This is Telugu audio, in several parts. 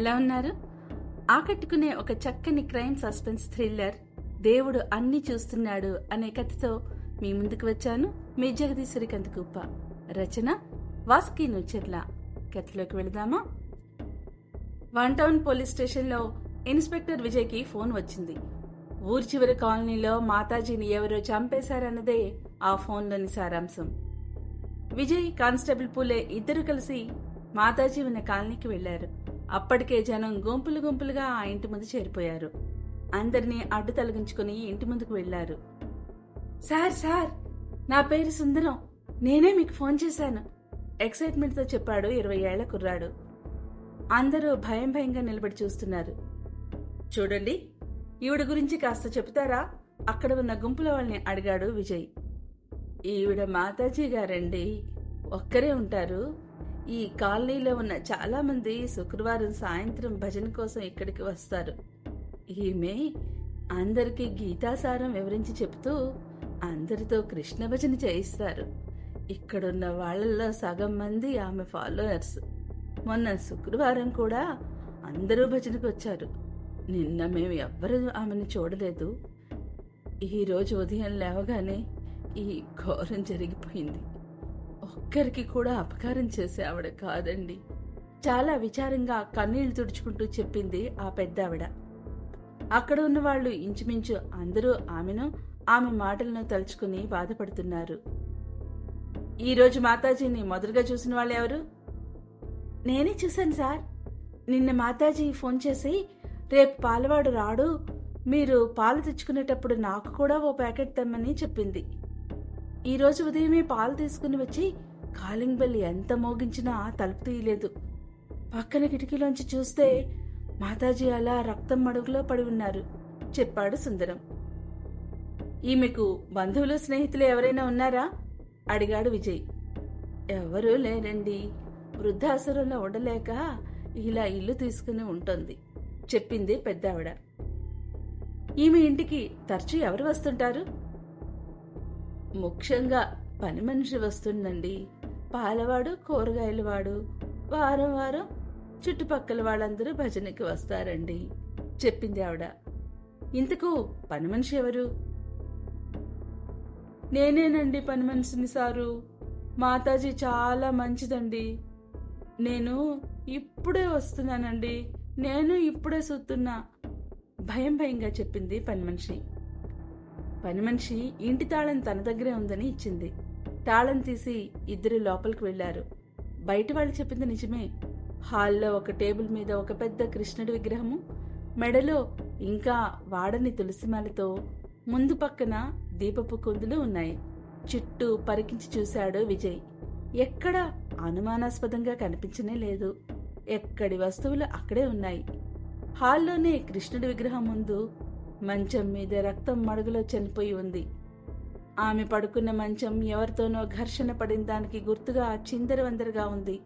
ఎలా ఉన్నారు? ఆకట్టుకునే ఒక చక్కని క్రైమ్ సస్పెన్స్ థ్రిల్లర్ దేవుడు అన్ని చూస్తున్నాడు అనే కథతో మీ ముందుకు వచ్చాను. మీ జగదీశ్వరి కందుకుప్ప రచన వాసుకి నుచెర్ల కథలోకి వెళదామా? వన్ టౌన్ పోలీస్ స్టేషన్లో ఇన్స్పెక్టర్ విజయ్కి ఫోన్ వచ్చింది. ఊరి చివరి కాలనీలో మాతాజీని ఎవరో చంపేశారన్నదే ఆ ఫోన్లోని సారాంశం. విజయ్ కానిస్టేబుల్ పూలే ఇద్దరు కలిసి మాతాజీ ఉన్న కాలనీకి వెళ్ళారు అప్పటికే జనం గుంపులు గుంపులుగా ఆ ఇంటి ముందు చేరిపోయారు. అందరినీ అడ్డు తొలగించుకుని ఇంటి ముందుకు వెళ్ళారు సార్ సార్ నా పేరు సుందరం. నేనే మీకు ఫోన్ చేశాను. ఎక్సైట్మెంట్తో చెప్పాడు ఇరవై ఏళ్ళ కుర్రాడు. అందరూ భయం భయంగా నిలబడి చూస్తున్నారు. చూడండి ఈవిడ గురించి కాస్త చెప్తారా అక్కడ ఉన్న గుంపుల వాళ్ళని అడిగాడు విజయ్. ఈవిడ మాతాజీ గారండి. ఒక్కరే ఉంటారు. ఈ కాలనీలో ఉన్న చాలా మంది శుక్రవారం సాయంత్రం భజన కోసం ఇక్కడికి వస్తారు. ఈమె అందరికీ గీతాసారం వివరించి చెప్తూ అందరితో కృష్ణ భజన చేయిస్తారు. ఇక్కడున్న వాళ్ళల్లో సగం మంది ఆమె ఫాలోయర్స్. మొన్న శుక్రవారం కూడా అందరూ భజనకు వచ్చారు. నిన్న మేము ఎవ్వరూ ఆమెను చూడలేదు. ఈరోజు ఉదయం లేవగానే ఈ ఘోరం జరిగిపోయింది. ఒక్కరికి కూడా అపకారం చేసే ఆవిడ కాదండి. చాలా విచారంగా కన్నీళ్ళు తుడుచుకుంటూ చెప్పింది ఆ పెద్ద ఆవిడ అక్కడ ఉన్న వాళ్ళు ఇంచుమించు అందరూ ఆమెను ఆమె మాటలను తలుచుకుని బాధపడుతున్నారు. ఈరోజు మాతాజీని మొదలుగా చూసిన వాళ్ళు ఎవరు? నేనే చూశాను సార్. నిన్న మాతాజీ ఫోన్ చేసి రేపు పాలవాడు రాడు మీరు పాలు తెచ్చుకునేటప్పుడు నాకు కూడా ఓ ప్యాకెట్ తెమ్మని చెప్పింది. ఈరోజు ఉదయమే పాలు తీసుకుని వచ్చి కాలింగ్ బెల్ ఎంత మోగించినా తలుపు తీయలేదు. పక్కన కిటికీలోంచి చూస్తే మాతాజీ అలా రక్తం మడుగులో పడి ఉన్నారు చెప్పాడు సుందరం. ఈమెకు బంధువులు స్నేహితులు ఎవరైనా ఉన్నారా? అడిగాడు విజయ్. ఎవరూ లేరండి. వృద్ధాసురంలో ఉండలేక ఇలా ఇల్లు తీసుకుని ఉంటుంది చెప్పింది పెద్దావిడ. ఈమె ఇంటికి తరచూ ఎవరు వస్తుంటారు? ముఖ్యంగా పని మనిషి వస్తుందండి. పాలవాడు కూరగాయలవాడు వారం వారం చుట్టుపక్కల వాళ్ళందరూ భజనకి వస్తారండి. చెప్పింది ఆవిడ. ఇంతకు పని మనిషి ఎవరు? నేనేనండి పని మనిషిని సారు. మాతాజీ చాలా మంచిదండి. నేను ఇప్పుడే వస్తున్నానండి. నేను ఇప్పుడే సుత్తున్నా భయం భయంగా చెప్పింది పని మనిషి. పని మనిషి ఇంటి తాళం తన దగ్గరే ఉందని ఇచ్చింది. తాళం తీసి ఇద్దరు లోపలికి వెళ్ళారు బయట వాళ్ళు చెప్పింది నిజమే. హాల్లో ఒక టేబుల్ మీద ఒక పెద్ద కృష్ణుడి విగ్రహము మెడలో ఇంకా వాడని తులసిమాలతో ముందు పక్కన దీపపు కుందులు ఉన్నాయి. చుట్టూ పరికించి చూశాడు విజయ్. ఎక్కడ అనుమానాస్పదంగా కనిపించనే లేదు. ఎక్కడి వస్తువులు అక్కడే ఉన్నాయి. హాల్లోనే కృష్ణుడి విగ్రహం ముందు మంచం మీద రక్తం మడుగులో చనిపోయి ఉంది. ఆమె పడుకున్న మంచం ఎవరితోనో ఘర్షణ పడిన దానికి గుర్తుగా చిందరవందరగా ఉంది.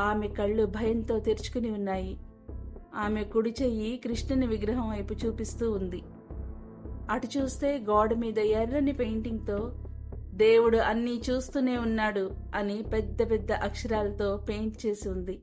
ఆమె కళ్ళు భయంతో తెరుచుకుని ఉన్నాయి. ఆమె కుడి చెయ్యి కృష్ణుని విగ్రహం వైపు చూపిస్తూ ఉంది. అటు చూస్తే గోడ మీద ఎర్రని పెయింటింగ్తో దేవుడు అన్నీ చూస్తూనే ఉన్నాడు అని పెద్ద పెద్ద అక్షరాలతో పెయింట్ చేసి ఉంది.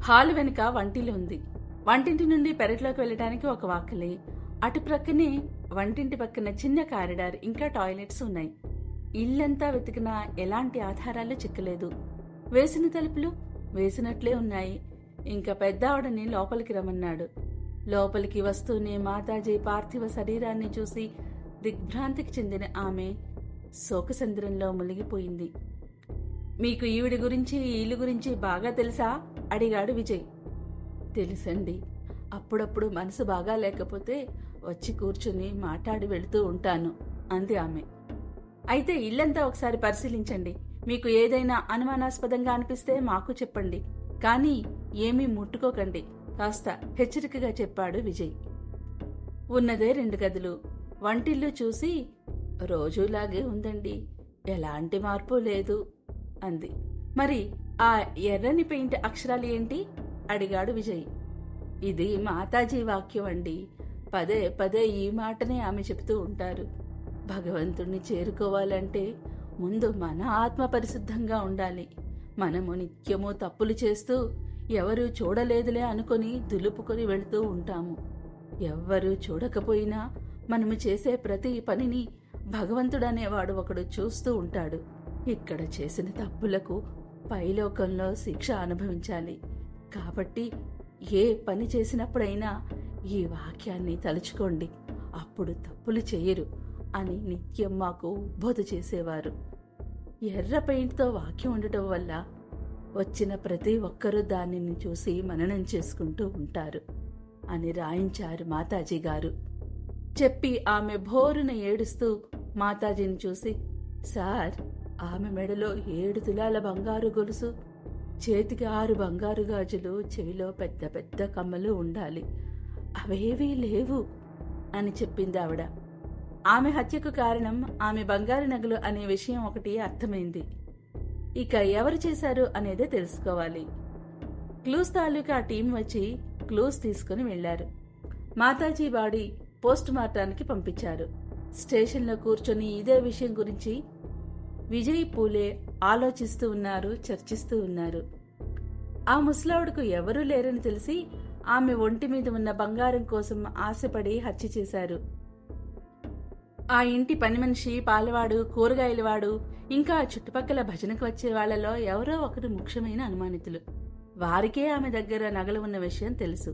హాల్ వెనుక వంటిలు ఉంది. వంటింటి నుండి పెరట్లోకి వెళ్ళడానికి ఒక వాకిలే. అటు ప్రక్కనే వంటింటి పక్కన చిన్న కారిడార్ ఇంకా టాయిలెట్స్ ఉన్నాయి. ఇల్లంతా వెతికినా ఎలాంటి ఆధారాలు చిక్కలేదు. వేసిన తలుపులు వేసినట్లే ఉన్నాయి. ఇంకా పెద్ద ఆవిడని లోపలికి రమ్మన్నాడు. లోపలికి వస్తూనే మాతాజీ పార్థివ శరీరాన్ని చూసి దిగ్భ్రాంతికి చెందిన ఆమె శోకసంద్రంలో మునిగిపోయింది. మీకు ఈవిడి గురించి ఈ ఇల్లు గురించి బాగా తెలుసా? అడిగాడు విజయ్. తెలుసండి. అప్పుడప్పుడు మనసు బాగా లేకపోతే వచ్చి కూర్చుని మాట్లాడి వెళుతూ ఉంటాను అంది ఆమె. అయితే ఇల్లంతా ఒకసారి పరిశీలించండి. మీకు ఏదైనా అనుమానాస్పదంగా అనిపిస్తే మాకు చెప్పండి. కానీ ఏమీ ముట్టుకోకండి. కాస్త హెచ్చరికగా చెప్పాడు విజయ్. ఉన్నదే రెండు గదులు. వంటిల్లు చూసి రోజులాగే ఉందండి. ఎలాంటి మార్పు లేదు అంది. మరి ఆ ఎర్రని పెయింట్ అక్షరాలు ఏంటి? అడిగాడు విజయ్. ఇది మాతాజీ వాక్యం అండి. పదే పదే ఈ మాటనే ఆమె చెబుతూ ఉంటారు. భగవంతుణ్ణి చేరుకోవాలంటే ముందు మన ఆత్మ పరిశుద్ధంగా ఉండాలి. మనము నిత్యము తప్పులు చేస్తూ ఎవరూ చూడలేదులే అనుకొని దులుపుకొని వెళుతూ ఉంటాము. ఎవ్వరూ చూడకపోయినా మనము చేసే ప్రతి పనిని భగవంతుడనేవాడు ఒకడు చూస్తూ ఉంటాడు. ఇక్కడ చేసిన తప్పులకు పైలోకంలో శిక్ష అనుభవించాలి. కాబట్టి ఏ పని చేసినప్పుడైనా ఈ వాక్యాన్ని తలుచుకోండి. అప్పుడు తప్పులు చేయరు అని నిత్యం మాకు బోధ చేసేవారు. ఎర్ర పెయింట్తో వాక్యం ఉండటం వల్ల వచ్చిన ప్రతి ఒక్కరూ దానిని చూసి మననం చేసుకుంటూ ఉంటారు అని రాయించారు మాతాజీ గారు. చెప్పి ఆమె భోరున ఏడుస్తూ మాతాజీని చూసి సార్ ఆమె మెడలో ఏడు తులాల బంగారు గొలుసు చేతికి ఆరు బంగారు గాజులు చెవిలో పెద్ద పెద్ద కమ్మలు ఉండాలి. అవేవీ లేవు అని చెప్పింది ఆవిడ. ఆమె హత్యకు కారణం ఆమె బంగారు నగలు అనే విషయం ఒకటి అర్థమైంది. ఇక ఎవరు చేశారు అనేదే తెలుసుకోవాలి. క్లూస్ తాలూకా టీం వచ్చి క్లూస్ తీసుకుని వెళ్ళారు మాతాజీ బాడీ పోస్ట్ మార్టానికి పంపించారు. స్టేషన్లో కూర్చొని ఇదే విషయం గురించి విజయ్ పూలే ఆలోచిస్తూ ఉన్నారు చర్చిస్తూ ఉన్నారు. ఆ ముసలావుడుకు ఎవరూ లేరని తెలిసి ఆమె ఒంటి మీద ఉన్న బంగారం కోసం ఆశపడి హత్య చేశారు. ఆ ఇంటి పని మనిషి పాలవాడు కూరగాయలవాడు ఇంకా చుట్టుపక్కల భజనకు వచ్చే వాళ్ళలో ఎవరో ఒకరు ముఖ్యమైన అనుమానితులు. వారికే ఆమె దగ్గర నగలు ఉన్న విషయం తెలుసు.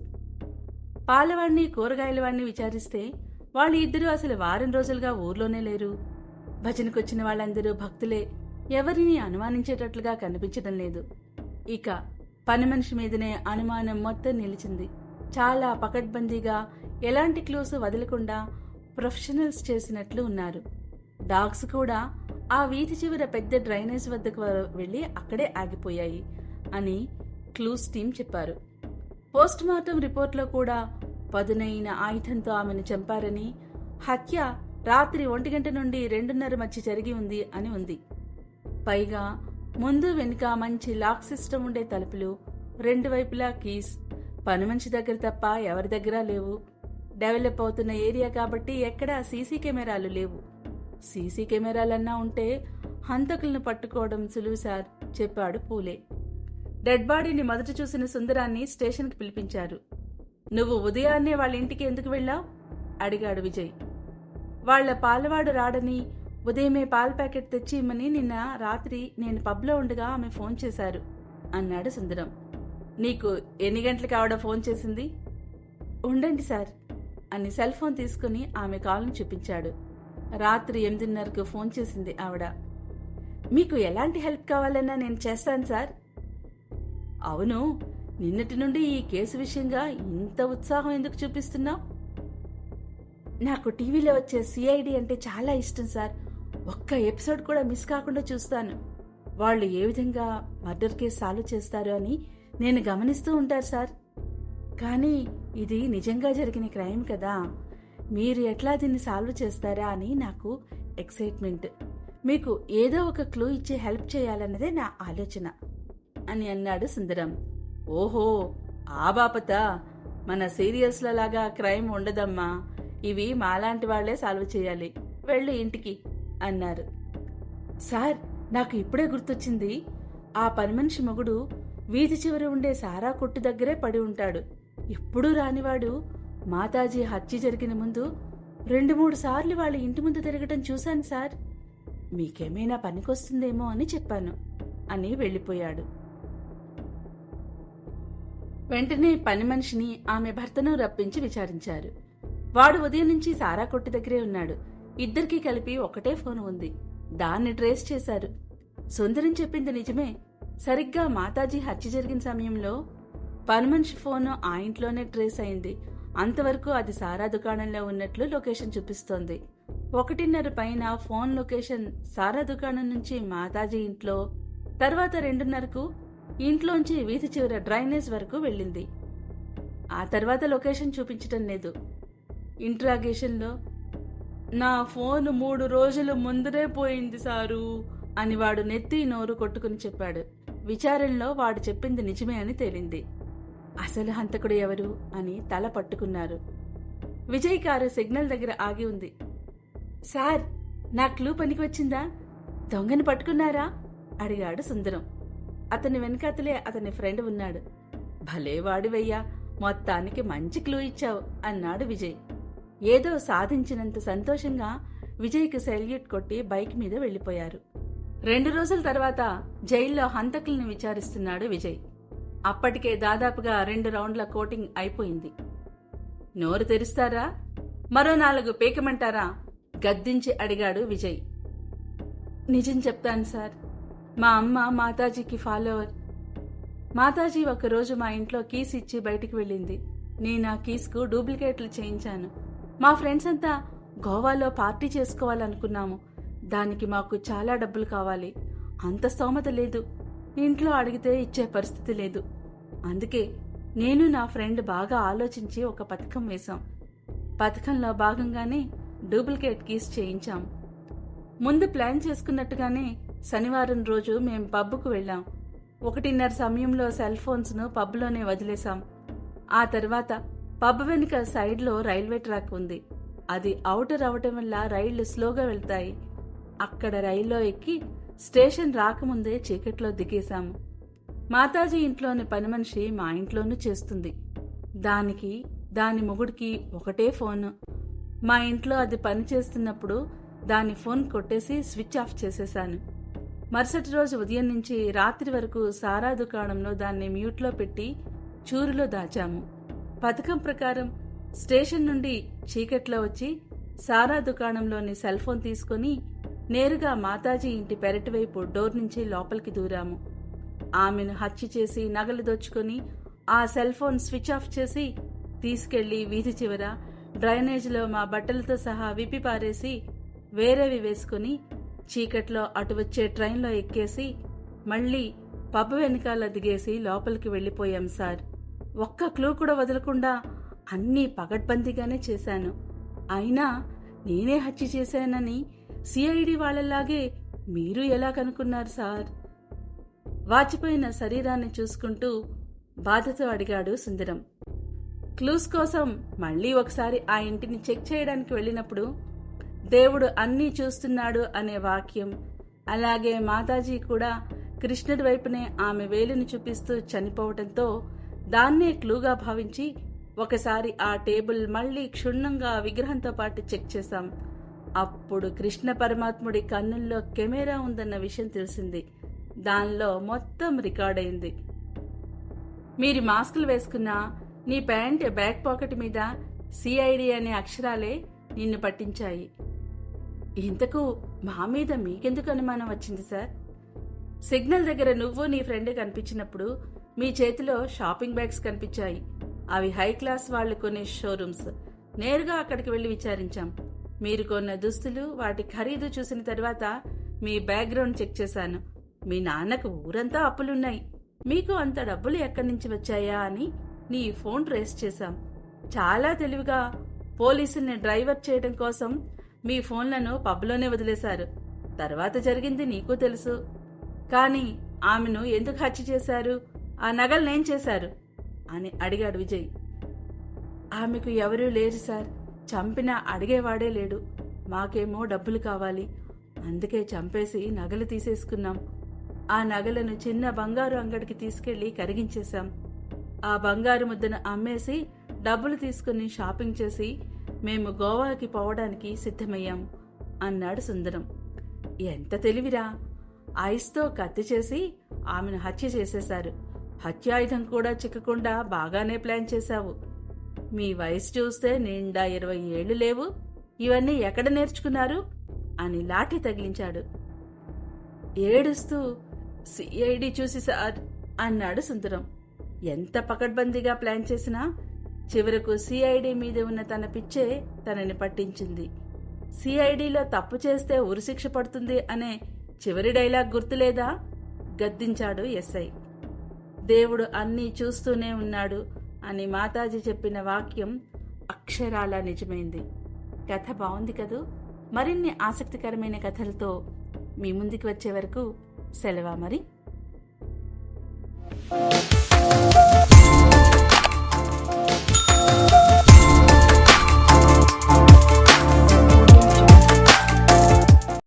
పాలవాడిని కూరగాయలవాడిని విచారిస్తే వాళ్ళు ఇద్దరూ అసలు వారం రోజులుగా ఊర్లోనే లేరు. భజనకొచ్చిన వాళ్ళందరూ భక్తులే. ఎవరిని అనుమానించేటట్లుగా కనిపించడం లేదు. ఇక పని మనిషి మీదనే అనుమానం మొత్తం నిలిచింది. చాలా పకడ్బందీగా ఎలాంటి క్లూస్ వదలకుండా ప్రొఫెషనల్స్ చేసినట్లు ఉన్నారు. డాగ్స్ కూడా ఆ వీధి చివర పెద్ద డ్రైనేజ్ వద్దకు వెళ్ళి అక్కడే ఆగిపోయాయి అని క్లూస్ టీం చెప్పారు. పోస్ట్ మార్టం రిపోర్ట్లో కూడా పదునైన ఆయుధంతో ఆమెను చంపారని హత్య రాత్రి ఒంటి గంట నుండి రెండున్నర మధ్య జరిగి ఉంది అని ఉంది. పైగా ముందు వెనుక మంచి లాక్ సిస్టమ్ ఉండే తలుపులు రెండు వైపులా కీస్. పని మనిషి దగ్గర తప్ప ఎవరి దగ్గర లేవు. డెవలప్ అవుతున్న ఏరియా కాబట్టి ఎక్కడా సీసీ కెమెరాలు లేవు. సీసీ కెమెరాలన్నా ఉంటే హంతకులను పట్టుకోవడం సులువు సార్ చెప్పాడు పూలే. డెడ్ బాడీని మొదట చూసిన సుందరాన్ని స్టేషన్కి పిలిపించారు. నువ్వు ఉదయాన్నే వాళ్ళ ఇంటికి ఎందుకు వెళ్ళావు? అడిగాడు విజయ్. వాళ్ళ పాలవాడు రాడని ఉదయమే పాల ప్యాకెట్ తెచ్చి ఇమ్మని నిన్న రాత్రి నేను పబ్లో ఉండగా ఆమె ఫోన్ చేశారు అన్నాడు సుందరం. నీకు ఎన్ని గంటలకు ఆవిడ ఫోన్ చేసింది? ఉండండి సార్ అని సెల్ ఫోన్ తీసుకుని ఆమె కాల్ను చూపించాడు. రాత్రి ఎనిమిదిన్నరకు ఫోన్ చేసింది ఆవిడ. మీకు ఎలాంటి హెల్ప్ కావాలన్నా నేను చేస్తాను సార్. అవును నిన్నటి నుండి ఈ కేసు విషయంగా ఇంత ఉత్సాహం ఎందుకు చూపిస్తున్నావు? నాకు టీవీలో వచ్చే సిఐడి అంటే చాలా ఇష్టం సార్. ఒక్క ఎపిసోడ్ కూడా మిస్ కాకుండా చూస్తాను. వాళ్ళు ఏ విధంగా మర్డర్ కేసు సాల్వ్ చేస్తారు అని నేను గమనిస్తూ ఉంటారు సార్. కానీ ఇది నిజంగా జరిగిన క్రైమ్ కదా. మీరు ఎట్లా దీన్ని సాల్వ్ చేస్తారా అని నాకు ఎక్సైట్మెంట్. మీకు ఏదో ఒక క్లూ ఇచ్చి హెల్ప్ చేయాలన్నదే నా ఆలోచన అని అన్నాడు సుందరం. ఓహో ఆ బాపత. మన సీరియల్స్లో లాగా క్రైమ్ ఉండదమ్మా. ఇవి మాలాంటి వాళ్ళే సాల్వ్ చేయాలి. వెళ్ళు ఇంటికి. అన్నారు. సార్ నాకు ఇప్పుడే గుర్తొచ్చింది. ఆ పని మనిషి మొగుడు వీధి చివర ఉండే సారా కొట్టు దగ్గరే పడి ఉంటాడు. ఎప్పుడూ రానివాడు మాతాజీ హత్య జరిగిన ముందు రెండు మూడు సార్లు వాళ్ళ ఇంటి ముందు తిరగటం చూశాను సార్. మీకేమైనా పనికొస్తుందేమో అని చెప్పాను అని వెళ్ళిపోయాడు. వెంటనే పని మనిషిని ఆమె భర్తను రప్పించి విచారించారు. వాడు ఉదయం నుంచి సారా కొట్టు దగ్గరే ఉన్నాడు. ఇద్దరికీ కలిపి ఒకటే ఫోన్ ఉంది. దాన్ని ట్రేస్ చేశారు. సుందరం చెప్పింది నిజమే. సరిగ్గా మాతాజీ హత్య జరిగిన సమయంలో పనిమనిషి ఫోన్ ఆ ఇంట్లోనే ట్రేస్ అయింది. అంతవరకు అది సారా దుకాణంలో ఉన్నట్లు లొకేషన్ చూపిస్తోంది. ఒకటిన్నర పైన ఫోన్ లొకేషన్ సారా దుకాణం నుంచి మాతాజీ ఇంట్లో తర్వాత రెండున్నరకు ఇంట్లోంచి వీధి చివర డ్రైనేజ్ వరకు వెళ్ళింది. ఆ తర్వాత లొకేషన్ చూపించటం లేదు. ఇంట్రాగేషన్లో నా ఫోన్ మూడు రోజులు ముందరే పోయింది సారు అని వాడు నెత్తి నోరు కొట్టుకుని చెప్పాడు. విచారణలో వాడు చెప్పింది నిజమే అని తేలింది. అసలు హంతకుడు ఎవరు అని తల పట్టుకున్నారు. విజయ్ కారు సిగ్నల్ దగ్గర ఆగి ఉంది. సార్ నా క్లూ పనికి వచ్చిందా? దొంగని పట్టుకున్నారా? అడిగాడు సుందరం. అతని వెనకాతలే అతని ఫ్రెండ్ ఉన్నాడు. భలే వాడివయ్యా మొత్తానికి మంచి క్లూ ఇచ్చావు అన్నాడు విజయ్. ఏదో సాధించినంత సంతోషంగా విజయ్కి సెల్యూట్ కొట్టి బైక్ మీద వెళ్ళిపోయారు రెండు రోజుల తర్వాత జైల్లో హంతకుల్ని విచారిస్తున్నాడు విజయ్. అప్పటికే దాదాపుగా రెండు రౌండ్ల కోటింగ్ అయిపోయింది. నోరు తెరుస్తారా? మరో నాలుగు పీకమంటారా? గద్దించి అడిగాడు విజయ్. నిజం చెప్తాను సార్. మా అమ్మ మాతాజీకి ఫాలోవర్. మాతాజీ ఒకరోజు మా ఇంట్లో కీస్ ఇచ్చి బయటికి వెళ్ళింది. నేను ఆ కీస్కు డూప్లికేట్లు చేయించాను. మా ఫ్రెండ్స్ అంతా గోవాలో పార్టీ చేసుకోవాలనుకున్నాము. దానికి మాకు చాలా డబ్బులు కావాలి. అంత స్తోమత లేదు. ఇంట్లో అడిగితే ఇచ్చే పరిస్థితి లేదు. అందుకే నేను నా ఫ్రెండ్ బాగా ఆలోచించి ఒక పథకం వేశాం. పథకంలో భాగంగానే డూప్లికేట్ కీస్ చేయించాం. ముందు ప్లాన్ చేసుకున్నట్టుగానే శనివారం రోజు మేం పబ్కు వెళ్ళాం. ఒకటిన్నర సమయంలో సెల్ ఫోన్స్ను పబ్లోనే వదిలేశాం. ఆ తర్వాత పబ్ వెనుక సైడ్లో రైల్వే ట్రాక్ ఉంది. అది అవుటర్ అవటం వల్ల రైళ్ళు స్లోగా వెళ్తాయి. అక్కడ రైల్లో ఎక్కి స్టేషన్ రాకముందే చీకట్లో దిగేశాము మాతాజీ ఇంట్లోని పని మనిషి మా ఇంట్లోనూ చేస్తుంది. దానికి దాని మొగుడికి ఒకటే ఫోన్. మా ఇంట్లో అది పని చేస్తున్నప్పుడు దాని ఫోన్ కొట్టేసి స్విచ్ ఆఫ్ చేసేశాను. మరుసటి రోజు ఉదయం నుంచి రాత్రి వరకు సారా దుకాణంలో దాన్ని మ్యూట్లో పెట్టి చూరులో దాచాము. పథకం ప్రకారం స్టేషన్ నుండి చీకట్లో వచ్చి సారా దుకాణంలోని సెల్ ఫోన్ తీసుకుని నేరుగా మాతాజీ ఇంటి పెరటి వైపు డోర్ నుంచి లోపలికి దూరాము. ఆమెను హత్య చేసి నగలు దోచుకొని ఆ సెల్ ఫోన్ స్విచ్ ఆఫ్ చేసి తీసుకెళ్ళి వీధి చివర డ్రైనేజ్లో మా బట్టలతో సహా విప్పి పారేసి వేరేవి వేసుకుని చీకట్లో అటు వచ్చే ట్రైన్లో ఎక్కేసి మళ్ళీ పబ్ వెనకాల దిగేసి లోపలికి వెళ్ళిపోయాం సార్. ఒక్క క్లూ కూడా వదలకుండా అన్నీ పగడ్బందీగానే చేశాను. అయినా నేనే హత్య చేశానని సిఐడి వాళ్ళలాగే మీరు ఎలా కనుక్కున్నారు సార్? వాచిపోయిన శరీరాన్ని చూసుకుంటూ బాధతో అడిగాడు సుందరం. క్లూస్ కోసం మళ్ళీ ఒకసారి ఆ ఇంటిని చెక్ చేయడానికి వెళ్ళినప్పుడు దేవుడు అన్నీ చూస్తున్నాడు అనే వాక్యం అలాగే మాతాజీ కూడా కృష్ణుడి వైపునే ఆమె వేలుని చూపిస్తూ చనిపోవటంతో దాన్నే క్లూగా భావించి ఒకసారి ఆ టేబుల్ మళ్ళీ క్షుణ్ణంగా విగ్రహంతో పాటు చెక్ చేశాం. అప్పుడు కృష్ణ పరమాత్ముడి కన్నుల్లో కెమెరా ఉందన్న విషయం తెలిసింది. దానిలో మొత్తం రికార్డ్ అయింది. మీరు మాస్కులు వేసుకున్నా నీ ప్యాంట్ బ్యాక్ పాకెట్ మీద సిఐడి అనే అక్షరాలే నిన్ను పట్టించాయి. ఇంతకు మా మీద మీకెందుకు అనుమానం వచ్చింది సార్? సిగ్నల్ దగ్గర నువ్వు నీ ఫ్రెండ్ కనిపించినప్పుడు మీ చేతిలో షాపింగ్ బ్యాగ్స్ కనిపించాయి. అవి హై క్లాస్ వాళ్ళు కొనే షోరూమ్స్. నేరుగా అక్కడికి వెళ్ళి విచారించాం. మీరు కొన్న దుస్తులు వాటి ఖరీదు చూసిన తర్వాత మీ బ్యాక్గ్రౌండ్ చెక్ చేశాను. మీ నాన్నకు ఊరంతా అప్పులున్నాయి. మీకు అంత డబ్బులు ఎక్కడి నుంచి వచ్చాయా అని నీ ఫోన్ ట్రేస్ చేశాం. చాలా తెలివిగా పోలీసుల్ని డ్రైవర్ చేయడం కోసం మీ ఫోన్లను పబ్లోనే వదిలేశారు. తర్వాత జరిగింది నీకు తెలుసు. కానీ ఆమెను ఎందుకు హత్య చేశారు? ఆ నగలనేం చేశారు? అని అడిగాడు విజయ్. ఆమెకు ఎవరూ లేరు సార్. చంపినా అడిగేవాడే లేడు. మాకేమో డబ్బులు కావాలి. అందుకే చంపేసి నగలు తీసేసుకున్నాం. ఆ నగలను చిన్న బంగారు అంగడికి తీసుకెళ్ళి కరిగించేశాం. ఆ బంగారు ముద్దను అమ్మేసి డబ్బులు తీసుకుని షాపింగ్ చేసి మేము గోవాకి పోవడానికి సిద్ధమయ్యాం అన్నాడు సుందరం. ఎంత తెలివిరా. ఐస్తో కత్తి చేసి ఆమెను హత్య చేసేశారు. హత్యాయుధం కూడా చిక్కకుండా బాగానే ప్లాన్ చేశావు. మీ వయసు చూస్తే నిండా ఇరవై ఏళ్ళు లేవు. ఇవన్నీ ఎక్కడ నేర్చుకున్నారు? అని లాఠీ తగిలించాడు. ఏడుస్తూ సిఐడి చూసి సార్ అన్నాడు సుందరం. ఎంత పకడ్బందీగా ప్లాన్ చేసినా చివరకు సిఐడి మీద ఉన్న తన పిచ్చే తనని పట్టించింది. సిఐడిలో తప్పు చేస్తే ఉరిశిక్ష పడుతుంది అనే చివరి డైలాగ్ గుర్తులేదా? గద్దించాడు ఎస్ఐ. దేవుడు అన్నీ చూస్తూనే ఉన్నాడు అని మాతాజీ చెప్పిన వాక్యం అక్షరాల నిజమైంది. కథ బాగుంది కదూ? మరిన్ని ఆసక్తికరమైన కథలతో మీ ముందుకు వచ్చే వరకు సెలవా మరి?